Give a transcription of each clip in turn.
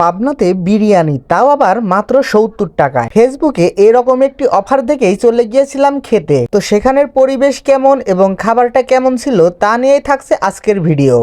পাবনাতে বিরিয়ানি, তাও আবার মাত্র সত্তর টাকায়। ফেসবুকে এরকম একটি অফার দেখেই চলে গিয়েছিলাম খেতে। তো সেখানের পরিবেশ কেমন এবং খাবারটা কেমন ছিল তা নিয়েই থাকছে আজকের ভিডিও।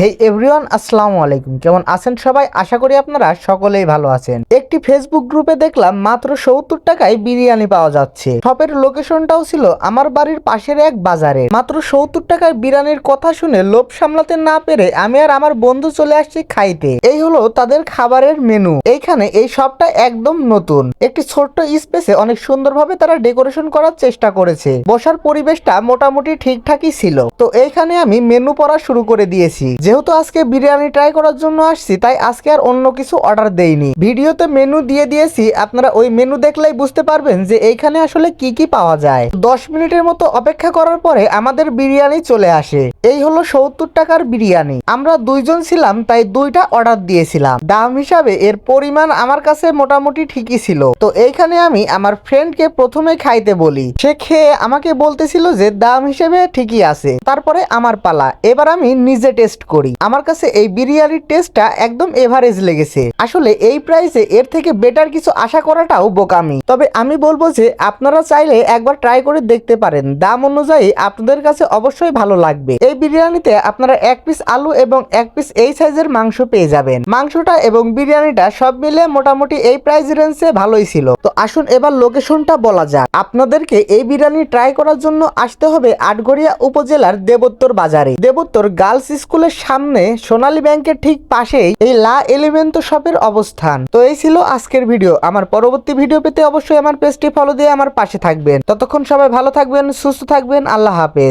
হেই এভরিওয়ান আসসালামু আলাইকুম। কেমন আছেন সবাই? আশা করি আপনারা সকলেই ভালো আছেন। একটি ফেসবুক গ্রুপে দেখলাম মাত্র সত্তর টাকায় বিরিয়ানি পাওয়া যাচ্ছে। শপের লোকেশনটাও ছিল আমার বাড়ির পাশের এক বাজারে। মাত্র সত্তর টাকায় বিরিয়ানির কথা শুনে লোভ সামলাতে না পেরে আমি আর আমার বন্ধু চলে আসছি খাইতে। এই হলো তাদের খাবারের মেনু এইখানে এই শপটা একদম নতুন। একটি ছোট্ট স্পেসে অনেক সুন্দরভাবে তারা ডেকোরেশন করার চেষ্টা করেছে। বসার পরিবেশটা মোটামুটি ঠিকঠাকই ছিল। তো এইখানে আমি মেনু পড়া শুরু করে দিয়েছি। যেহেতু আজকে বিরিয়ানি ট্রাই করার জন্য আসছি, তাই আজকে আর অন্য কিছু অর্ডার দেইনি। ভিডিওতে মেনু দিয়ে দিয়েছি, আপনারা ওই মেনু দেখলেই বুঝতে পারবেন যে এইখানে আসলে কি কি পাওয়া যায়। দশ মিনিটের মতো অপেক্ষা করার পরে আমাদের বিরিয়ানি চলে আসে। এই হলো সত্তর টাকার বিরিয়ানি। আমরা দুইজন ছিলাম, তাই দুইটা অর্ডার দিয়েছিলাম। দাম হিসাবে এর পরিমাণ আমার কাছে মোটামুটি ঠিকই ছিল। তো এইখানে আমি আমার ফ্রেন্ডকে প্রথমে খাইতে বলি। সে খেয়ে আমাকে বলতেছিল যে দাম হিসেবে ঠিকই আছে। তারপরে আমার পালা। এবার আমি নিজে টেস্ট করি। আমার কাছে এই বিরিয়ানির টেস্টটা একদম এভারেজ লেগেছে। আসলে এই প্রাইসে এর থেকে বেটার কিছু আশা করাটাও বোকামি। তবে আমি বলব যে, আপনারা চাইলে একবার ট্রাই করে দেখতে পারেন। দাম অনুযায়ী আপনাদের কাছে অবশ্যই ভালো লাগবে। এই বিরিয়ানিতে আপনারা এক পিস আলু এবং এক পিস এই সাইজের মাংস পেয়ে যাবেন। মাংসটা এবং বিরিয়ানিটা সব মিলে মোটামুটি এই প্রাইস রেঞ্জে ভালোই ছিল। তো আসুন এবার লোকেশনটা বলা যাক। আপনাদেরকে এই বিরিয়ানি ট্রাই করার জন্য আসতে হবে আটঘরিয়া উপজেলার দেবোত্তর বাজারে। দেবোত্তর গার্লস স্কুলের সামনে সোনালী ব্যাংকের ঠিক পাশেই এই লা এলিমেন্টো শপের অবস্থান। তো এই ছিল আজকের ভিডিও। আমার পরবর্তী ভিডিও পেতে অবশ্যই আমার পেজটি ফলো দিয়ে আমার পাশে থাকবেন। ততক্ষণ সবাই ভালো থাকবেন, সুস্থ থাকবেন। আল্লাহ হাফেজ।